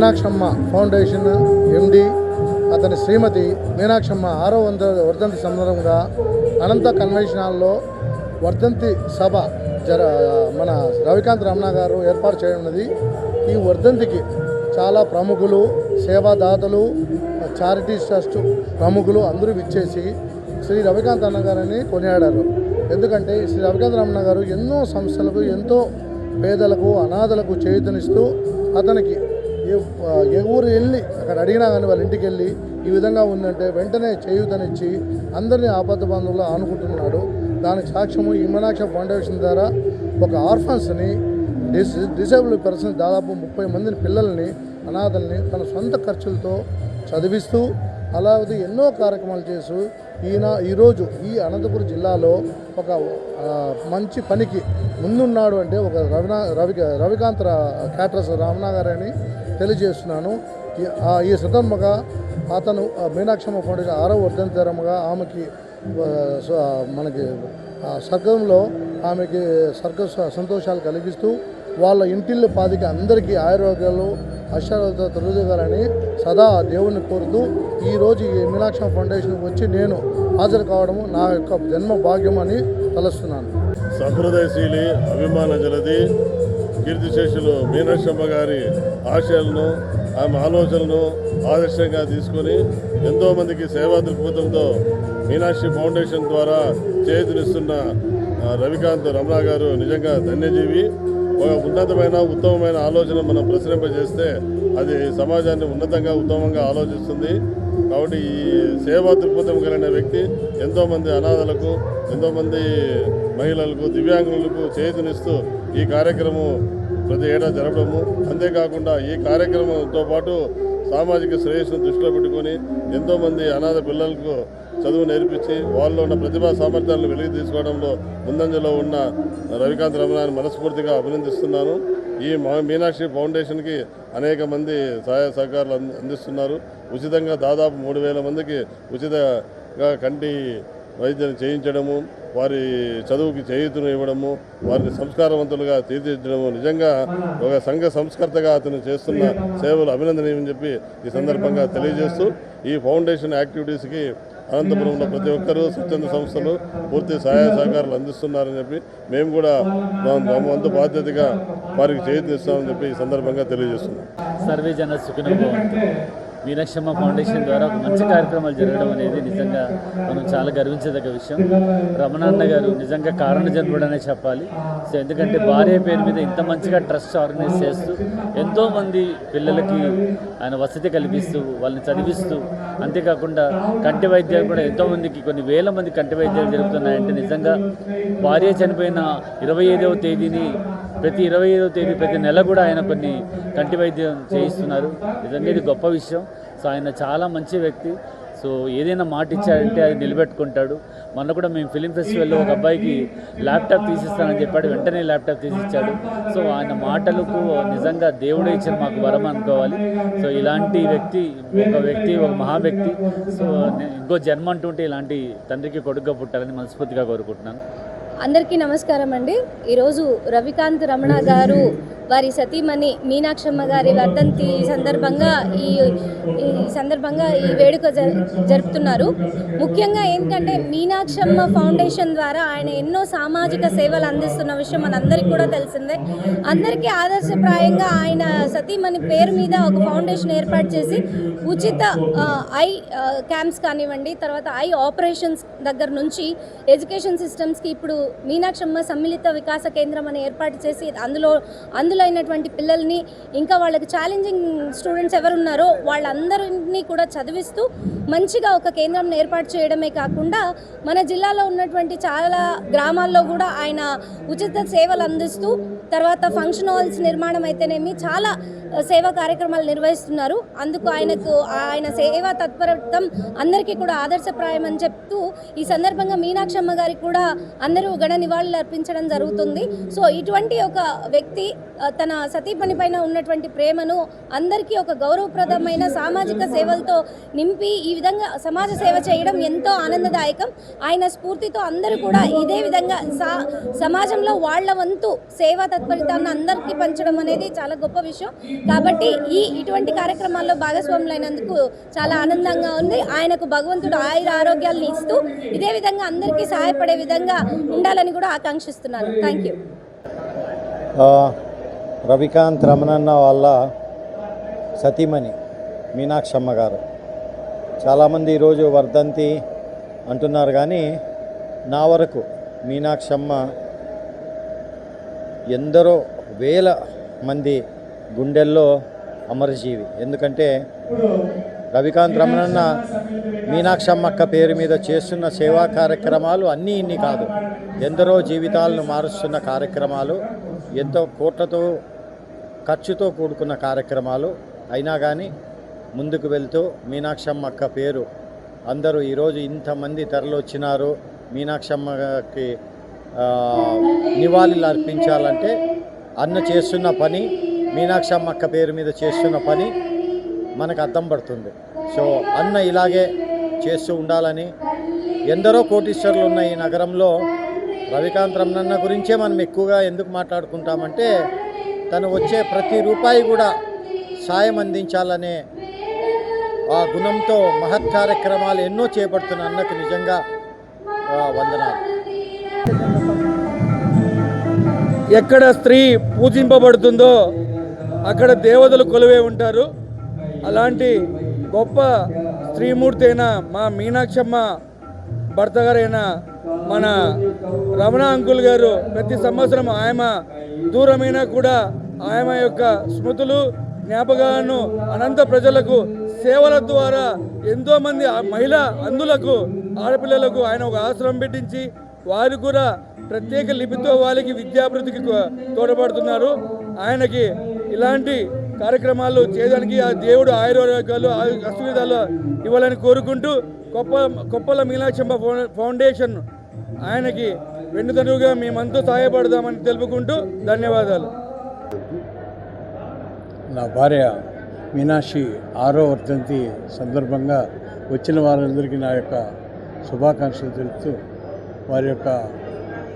Meenakshamma foundation ఎండి అతని శ్రీమతి మీనాక్షమ్మ ఆరో వంద వర్ధంతి సందర్భంగా అనంత కన్వెన్షన్ హాల్లో వర్ధంతి సభ జర మన రవికాంత్ రమణ గారు ఏర్పాటు చేయనున్నది ఈ వర్ధంతికి చాలా ప్రముఖులు సేవాదాతలు చారిటీ ట్రస్ట్ ప్రముఖులు అందరూ విచ్చేసి శ్రీ రవికాంత్ అన్న గారిని కొనియాడారు. ఎందుకంటే శ్రీ రవికాంత్ రమణ గారు ఎన్నో సంస్థలకు ఎంతో పేదలకు అనాథలకు చేయుతనిస్తూ అతనికి ఏ ఏ ఊరు వెళ్ళి అక్కడ అడిగినా కానీ వాళ్ళ ఇంటికి వెళ్ళి ఈ విధంగా ఉందంటే వెంటనే చేయూతనిచ్చి అందరినీ ఆపద బంధువులు ఆనుకుంటున్నాడు. దానికి సాక్ష్యము ఈ మీనాక్ష ఫౌండేషన్ ద్వారా ఒక ఆర్ఫన్స్ని డిస్ డిసేబుల్ పర్సన్స్ దాదాపు ముప్పై మందిని పిల్లల్ని అనాథల్ని తన సొంత ఖర్చులతో చదివిస్తూ అలాగే ఎన్నో కార్యక్రమాలు చేస్తూ ఈయన ఈరోజు ఈ అనంతపురం జిల్లాలో ఒక మంచి పనికి ముందున్నాడు అంటే ఒక రవినా రవి రవికాంత్ క్యాటరస్ రామనాగారని తెలియజేస్తున్నాను. ఈ- ఈ సందర్భంగా అతను మీనాక్షమ్మ ఫౌండేషన్ ఆరో వర్ధంతరముగా ఆమెకి మనకి సర్గంలో ఆమెకి సర్గ సంతోషాలు కలిగిస్తూ వాళ్ళ ఇంటిల్లి పాదికి అందరికీ ఆయుర్వేదాలు అష్టాలతో తొలగాలని సదా ఆ దేవుణ్ణి కోరుతూ ఈరోజు ఈ మీనాక్షమ్మ ఫౌండేషన్ వచ్చి నేను హాజరు కావడము నా యొక్క జన్మ భాగ్యం అని తలుస్తున్నాను. సంప్రదాయశీలి అభిమాన జలది కీర్తిశేషులు మీనాక్షమ్మ గారి ఆశయాలను ఆమె ఆలోచనలను ఆదర్శంగా తీసుకొని ఎంతోమందికి సేవా దృక్పథంతో మీనాక్షి ఫౌండేషన్ ద్వారా చేతునిస్తున్న రవికాంత్ రమణ గారు నిజంగా ధన్యజీవి. ఒక ఉన్నతమైన ఉత్తమమైన ఆలోచన మనం ప్రసరింపజేస్తే అది సమాజాన్ని ఉన్నతంగా ఉత్తమంగా ఆలోచిస్తుంది. కాబట్టి ఈ సేవా దృక్పథం కలిగిన వ్యక్తి ఎంతోమంది అనాథలకు ఎంతోమంది మహిళలకు దివ్యాంగులకు చేతునిస్తూ ఈ కార్యక్రమం ప్రతి ఏటా జరపడము. అంతేకాకుండా ఈ కార్యక్రమంతో పాటు సామాజిక శ్రేయస్సును దృష్టిలో పెట్టుకొని ఎంతోమంది అనాథ పిల్లలకు చదువు నేర్పించి వాళ్ళలో ఉన్న ప్రతిభా సామర్థ్యాలను వెలికి తీసుకోవడంలో ముందంజలో ఉన్న రవికాంత్ రమణాన్ని మనస్ఫూర్తిగా అభినందిస్తున్నాను. ఈ మా- మీనాక్షి ఫౌండేషన్కి అనేక మంది సహాయ సహకారాలు అంది- అందిస్తున్నారు. ఉచితంగా దాదాపు మూడు వేల మందికి ఉచితంగా కంటి వైద్యం చేయించడము వారి చదువుకి చేయుతను ఇవ్వడము వారిని సంస్కారవంతులుగా తీర్చిదిద్దడము. నిజంగా ఒక సంఘ సంస్కర్తగా అతను చేస్తున్న సేవలు అభినందనీయమని చెప్పి ఈ సందర్భంగా తెలియజేస్తూ ఈ ఫౌండేషన్ యాక్టివిటీస్కి అనంతపురంలో ప్రతి ఒక్కరూ స్వచ్ఛంద సంస్థలు పూర్తి సహాయ సహకారాలు అందిస్తున్నారని చెప్పి మేము కూడా మా వంతు బాధ్యతగా వారికి చేతినిస్తామని చెప్పి ఈ సందర్భంగా తెలియజేస్తున్నాం. సర్వే జన సుఖినో మీనాక్షమ్మ ఫౌండేషన్ ద్వారా ఒక మంచి కార్యక్రమాలు జరగడం అనేది నిజంగా మనం చాలా గర్వించదగ్గ విషయం. రమణాన్న గారు నిజంగా కారణ జన్ముడనే చెప్పాలి. సో ఎందుకంటే భార్య పేరు మీద ఇంత మంచిగా ట్రస్ట్ ఆర్గనైజ్ చేస్తూ ఎంతోమంది పిల్లలకి ఆయన వసతి కల్పిస్తూ వాళ్ళని చదివిస్తూ అంతేకాకుండా కంటి వైద్యాలు కూడా ఎంతోమందికి కొన్ని వేల మంది కంటి వైద్యాలు జరుగుతున్నాయంటే నిజంగా భార్య చనిపోయిన ఇరవై ఐదవ తేదీని ప్రతి ఇరవై ఐదో తేదీ ప్రతి నెల కూడా ఆయన కొన్ని కంటి వైద్యం చేయిస్తున్నారు. నిజంగా ఇది గొప్ప విషయం. సో ఆయన చాలా మంచి వ్యక్తి. సో ఏదైనా మాట ఇచ్చారంటే అది నిలబెట్టుకుంటాడు. మొన్న కూడా మేము ఫిలిం ఫెస్టివల్లో ఒక అబ్బాయికి ల్యాప్టాప్ తీసిస్తానని చెప్పాడు. వెంటనే ల్యాప్టాప్ తీసిచ్చాడు. సో ఆయన మాటలకు నిజంగా దేవుడే ఇచ్చిన మాకు వరం అనుకోవాలి. సో ఇలాంటి వ్యక్తి ఒక వ్యక్తి ఒక మహా వ్యక్తి సో ఇంకో జన్మ అంటుంటే ఇలాంటి తండ్రికి కొడుగ్గా పుట్టాలని మనస్ఫూర్తిగా కోరుకుంటున్నాను. అందరికీ నమస్కారం అండి. ఈరోజు రవికాంత్ రమణ గారు వారి సతీమణి మీనాక్షమ్మ గారి వర్ధంతి సందర్భంగా ఈ ఈ సందర్భంగా ఈ వేడుక జ- జరుపుతున్నారు. ముఖ్యంగా ఏంటంటే మీనాక్షమ్మ ఫౌండేషన్ ద్వారా ఆయన ఎన్నో సామాజిక సేవలు అందిస్తున్న విషయం మనందరికీ కూడా తెలిసిందే. అందరికీ ఆదర్శప్రాయంగా ఆయన సతీమణి పేరు మీద ఒక ఫౌండేషన్ ఏర్పాటు చేసి ఉచిత ఐ క్యాంప్స్ కానివ్వండి తర్వాత ఐ ఆపరేషన్స్ దగ్గర నుంచి ఎడ్యుకేషన్ సిస్టమ్స్కి ఇప్పుడు మీనాక్షమ్మ సమ్మిళిత వికాస కేంద్రం అని ఏర్పాటు చేసి అందులో అందులో అయినటువంటి పిల్లల్ని ఇంకా వాళ్ళకి ఛాలెంజింగ్ స్టూడెంట్స్ ఎవరున్నారో వాళ్ళందరినీ కూడా చదివిస్తూ మంచిగా ఒక కేంద్రం ఏర్పాటు చేయడమే కాకుండా మన జిల్లాలో ఉన్నటువంటి చాలా గ్రామాల్లో కూడా ఆయన ఉచిత సేవలు అందిస్తూ తర్వాత ఫంక్షన్ హాల్స్ నిర్మాణం అయితేనేమి చాలా సేవా కార్యక్రమాలు నిర్వహిస్తున్నారు. అందుకు ఆయనకు ఆయన సేవా తత్పరత్వం అందరికీ కూడా ఆదర్శప్రాయం అని చెప్తూ ఈ సందర్భంగా మీనాక్షమ్మ గారికి కూడా అందరూ గణ నివాళులు అర్పించడం జరుగుతుంది. సో ఇటువంటి ఒక వ్యక్తి తన సతీపణి పైన ఉన్నటువంటి ప్రేమను అందరికీ ఒక గౌరవప్రదమైన సామాజిక సేవలతో నింపి ఈ విధంగా సమాజ సేవ చేయడం ఎంతో ఆనందదాయకం. ఆయన స్ఫూర్తితో అందరూ కూడా ఇదే విధంగా సా సమాజంలో వాళ్ళ వంతు సేవా తత్పరితాన్ని అందరికీ పంచడం అనేది చాలా గొప్ప విషయం. కాబట్టి ఈ ఇటువంటి కార్యక్రమాల్లో భాగస్వాములైనందుకు చాలా ఆనందంగా ఉంది. ఆయనకు భగవంతుడు ఆయుర ఆరోగ్యాలను ఇస్తూ ఇదే విధంగా అందరికీ సహాయపడే విధంగా ఉండాలని కూడా ఆకాంక్షిస్తున్నాను. థ్యాంక్ యూ రవికాంత్ రమణన్న వాళ్ళ సతీమణి మీనాక్షమ్మ గారు చాలామంది ఈరోజు వర్ధంతి అంటున్నారు కానీ నా వరకు మీనాక్షమ్మ ఎందరో వేల మంది గుండెల్లో అమరజీవి. ఎందుకంటే రవికాంత్ రమణన్న మీనాక్షమ్మ అక్క పేరు మీద చేస్తున్న సేవా కార్యక్రమాలు అన్నీ ఇన్ని కాదు. ఎందరో జీవితాలను మారుస్తున్న కార్యక్రమాలు ఎంతో కోట్లతో ఖర్చుతో కూడుకున్న కార్యక్రమాలు. అయినా కానీ ముందుకు వెళ్తూ మీనాక్షమ్మ అక్క పేరు. అందరూ ఈరోజు ఇంతమంది తరలొచ్చినారు మీనాక్షమ్మకి నివాళులు అర్పించాలంటే అన్న చేస్తున్న పని మీనాక్షమ్మ అక్క పేరు మీద చేస్తున్న పని మనకు అర్థం పడుతుంది. సో అన్న ఇలాగే చేస్తూ ఉండాలని ఎందరో కోటీశ్వర్లు ఉన్న ఈ నగరంలో రవికాంత్ రమణన్న గురించే మనం ఎక్కువగా ఎందుకు మాట్లాడుకుంటామంటే తను వచ్చే ప్రతి రూపాయి కూడా సాయం అందించాలనే ఆ గుణంతో మహత్ కార్యక్రమాలు ఎన్నో చేపడుతున్న అన్నకు నిజంగా వందనాలు. ఎక్కడ స్త్రీ పూజింపబడుతుందో అక్కడ దేవతలు కొలువే ఉంటారు. అలాంటి గొప్ప స్త్రీమూర్తి అయిన మా మీనాక్షమ్మ భర్త గారైన మన రమణ అంకుల్ గారు ప్రతి సంవత్సరం ఆయమ దూరమైనా కూడా ఆయమ యొక్క స్మృతులు జ్ఞాపకాలను అనంత ప్రజలకు సేవల ద్వారా ఎంతోమంది మహిళ మహిళా అందులకు ఆడపిల్లలకు ఆయన ఒక ఆశ్రమం పెట్టించి వారు కూడా ప్రత్యేక లిపితో వాళ్ళకి విద్యాభివృద్ధికి తోడ్పడుతున్నారు. ఆయనకి ఇలాంటి కార్యక్రమాలు చేయడానికి ఆ దేవుడు ఆయుర్వేదాలు అసువిధాలు ఇవ్వాలని కోరుకుంటూ కొప్ప కొప్పల మీనాక్షమ్మ ఫౌండేషన్ ఆయనకి వెన్నుదనుగా మేమంతా సహాయపడదామని తెలుపుకుంటూ ధన్యవాదాలు. నా భార్య మీనాక్షి ఆరో వర్ధంతి సందర్భంగా వచ్చిన వారందరికీ నా యొక్క శుభాకాంక్షలు తెలుపుతూ వారి యొక్క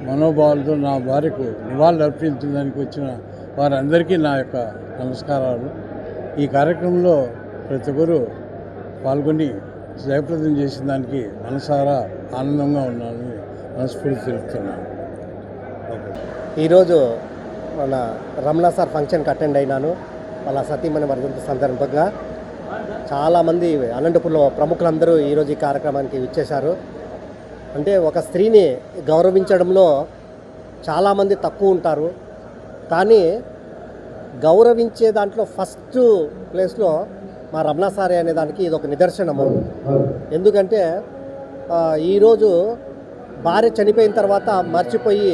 మనోభావాలతో నా భార్యకు నివాళులు అర్పించడానికి వచ్చిన వారందరికీ నా యొక్క నమస్కారాలు. ఈ కార్యక్రమంలో ప్రతి ఒక్కరూ పాల్గొని జయప్రదం చేసిన దానికి మనసారా ఆనందంగా ఉన్నాను మనస్ఫూర్తి తెలుపుతున్నాను ఈరోజు మన రమణ సార్ ఫంక్షన్కి అటెండ్ అయినాను. వాళ్ళ సతీమణి వర్ధంతి సందర్భంగా చాలామంది అనంతపురంలో ప్రముఖులందరూ ఈరోజు ఈ కార్యక్రమానికి ఇచ్చేశారు అంటే ఒక స్త్రీని గౌరవించడంలో చాలామంది తక్కువ ఉంటారు. కానీ గౌరవించే దాంట్లో ఫస్ట్ ప్లేస్లో మా రమణ సారే అనే దానికి ఇది ఒక నిదర్శనము. ఎందుకంటే ఈరోజు భార్య చనిపోయిన తర్వాత మర్చిపోయి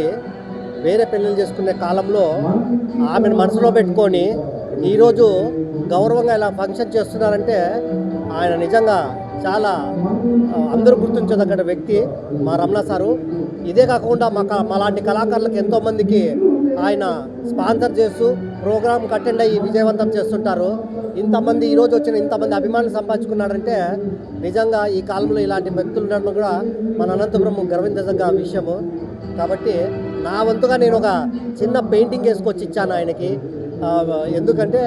వేరే పెళ్ళిళ్ళు చేసుకునే కాలంలో ఆమెను మనసులో పెట్టుకొని ఈరోజు గౌరవంగా ఇలా ఫంక్షన్ చేస్తున్నారంటే ఆయన నిజంగా చాలా అందరూ గుర్తించదగ్గ వ్యక్తి మా రమణ సారు. ఇదే కాకుండా మా మాలాంటి కళాకారులకు ఎంతోమందికి ఆయన స్పాన్సర్ చేస్తూ ప్రోగ్రామ్కి అటెండ్ అయ్యి విజయవంతం చేస్తుంటారు. ఇంతమంది ఈరోజు వచ్చిన ఇంతమంది అభిమానులు సంపాదించుకున్నారంటే నిజంగా ఈ కాలంలో ఇలాంటి వ్యక్తులు ఉండడం కూడా మన అనంతపురం గర్వించదగ్గ విషయము. కాబట్టి నా వంతుగా నేను ఒక చిన్న పెయింటింగ్ వేసుకొచ్చి ఇచ్చాను ఆయనకి. ఎందుకంటే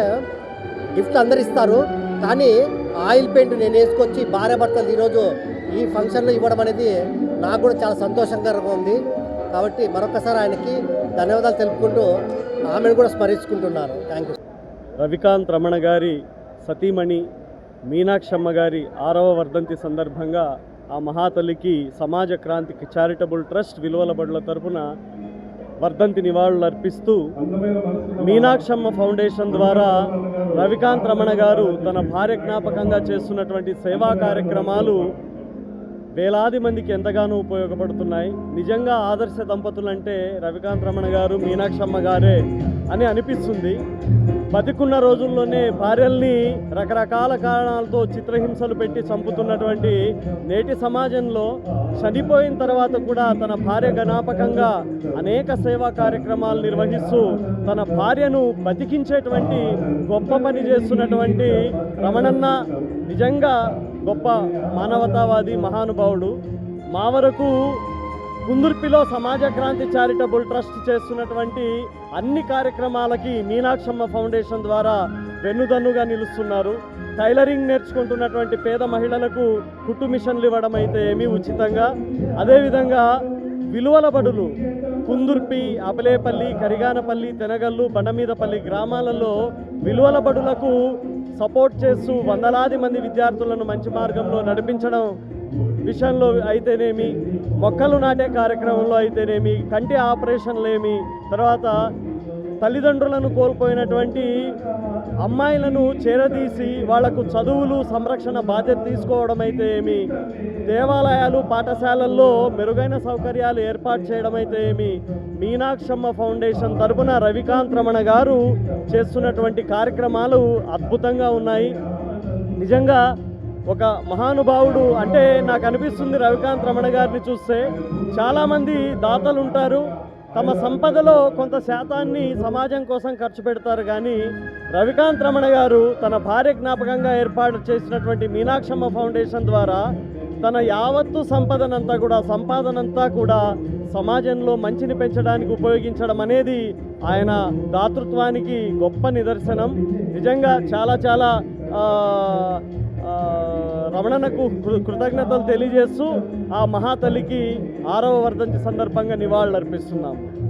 గిఫ్ట్ అందరు ఇస్తారు. కానీ ఆయిల్ పెయింట్ నేను వేసుకొచ్చి భార్య భర్తలు ఈరోజు ఈ ఫంక్షన్లో ఇవ్వడం అనేది నాకు కూడా చాలా సంతోషంగా ఉంది. కాబట్టి మరొకసారి ఆయనకి ధన్యవాదాలు తెలుపుకుంటూ ఆమెను కూడా స్మరించుకుంటున్నారు థ్యాంక్ యూ రవికాంత్ రమణ గారి సతీమణి మీనాక్షమ్మ గారి ఆరవ వర్ధంతి సందర్భంగా ఆ మహాతల్లికి సమాజ క్రాంతికి చారిటబుల్ ట్రస్ట్ విలువల బడుల తరపున వర్ధంతి నివాళులు అర్పిస్తూ మీనాక్షమ్మ ఫౌండేషన్ ద్వారా రవికాంత్ రమణ గారు తన భార్య జ్ఞాపకంగా చేస్తున్నటువంటి సేవా కార్యక్రమాలు వేలాది మందికి ఎంతగానో ఉపయోగపడుతున్నాయి. నిజంగా ఆదర్శ దంపతులంటే రవికాంత్ రమణ గారు మీనాక్షమ్మ గారే అని అనిపిస్తుంది. బతికున్న రోజుల్లోనే భార్యల్ని రకరకాల కారణాలతో చిత్రహింసలు పెట్టి చంపుతున్నటువంటి నేటి సమాజంలో చనిపోయిన తర్వాత కూడా తన భార్య జ్ఞాపకంగా అనేక సేవా కార్యక్రమాలు నిర్వహిస్తూ తన భార్యను బతికించేటువంటి గొప్ప పని చేస్తున్నటువంటి రమణన్న నిజంగా గొప్ప మానవతావాది మహానుభావుడు. మా వరకు కుందుర్పిలో సమాజ క్రాంతి చారిటబుల్ ట్రస్ట్ చేస్తున్నటువంటి అన్ని కార్యక్రమాలకి మీనాక్షమ్మ ఫౌండేషన్ ద్వారా వెన్నుదన్నుగా నిలుస్తున్నారు. టైలరింగ్ నేర్చుకుంటున్నటువంటి పేద మహిళలకు కుట్టు మిషన్లు ఇవ్వడం అయితే ఏమీ ఉచితంగా. అదేవిధంగా విలువల బడులు కుందుర్పి అబలేపల్లి కరిగానపల్లి తెనగల్లు బండమీదపల్లి గ్రామాలలో విలువల బడులకు సపోర్ట్ చేస్తూ వందలాది మంది విద్యార్థులను మంచి మార్గంలో నడిపించడం విషయంలో అయితేనేమి మొక్కలు నాటే కార్యక్రమంలో అయితేనేమి కంటి ఆపరేషన్లేమి తర్వాత తల్లిదండ్రులను కోల్పోయినటువంటి అమ్మాయిలను చేరదీసి వాళ్ళకు చదువులు సంరక్షణ బాధ్యత తీసుకోవడం అయితే ఏమి? దేవాలయాలు పాఠశాలల్లో మెరుగైన సౌకర్యాలు ఏర్పాటు చేయడం అయితే ఏమి? మీనాక్షమ్మ ఫౌండేషన్ తరపున రవికాంత్ రమణ గారు చేస్తున్నటువంటి కార్యక్రమాలు అద్భుతంగా ఉన్నాయి. నిజంగా ఒక మహానుభావుడు అంటే నాకు అనిపిస్తుంది రవికాంత్ రమణ గారిని చూస్తే. చాలామంది దాతలు ఉంటారు తమ సంపదలో కొంత శాతాన్ని సమాజం కోసం ఖర్చు పెడతారు కానీ రవికాంత్ రమణ గారు తన భార్య జ్ఞాపకంగా ఏర్పాటు చేసినటువంటి మీనాక్షమ్మ ఫౌండేషన్ ద్వారా తన యావత్తు సంపదనంతా కూడా సంపాదనంతా కూడా సమాజంలో మంచిని పెంచడానికి ఉపయోగించడం అనేది ఆయన దాతృత్వానికి గొప్ప నిదర్శనం. నిజంగా చాలా చాలా రమణనకు కృ- కృతజ్ఞతలు తెలియజేస్తూ ఆ మహాతల్లికి ఆరవ వర్ధంతి సందర్భంగా నివాళులర్పిస్తున్నాము.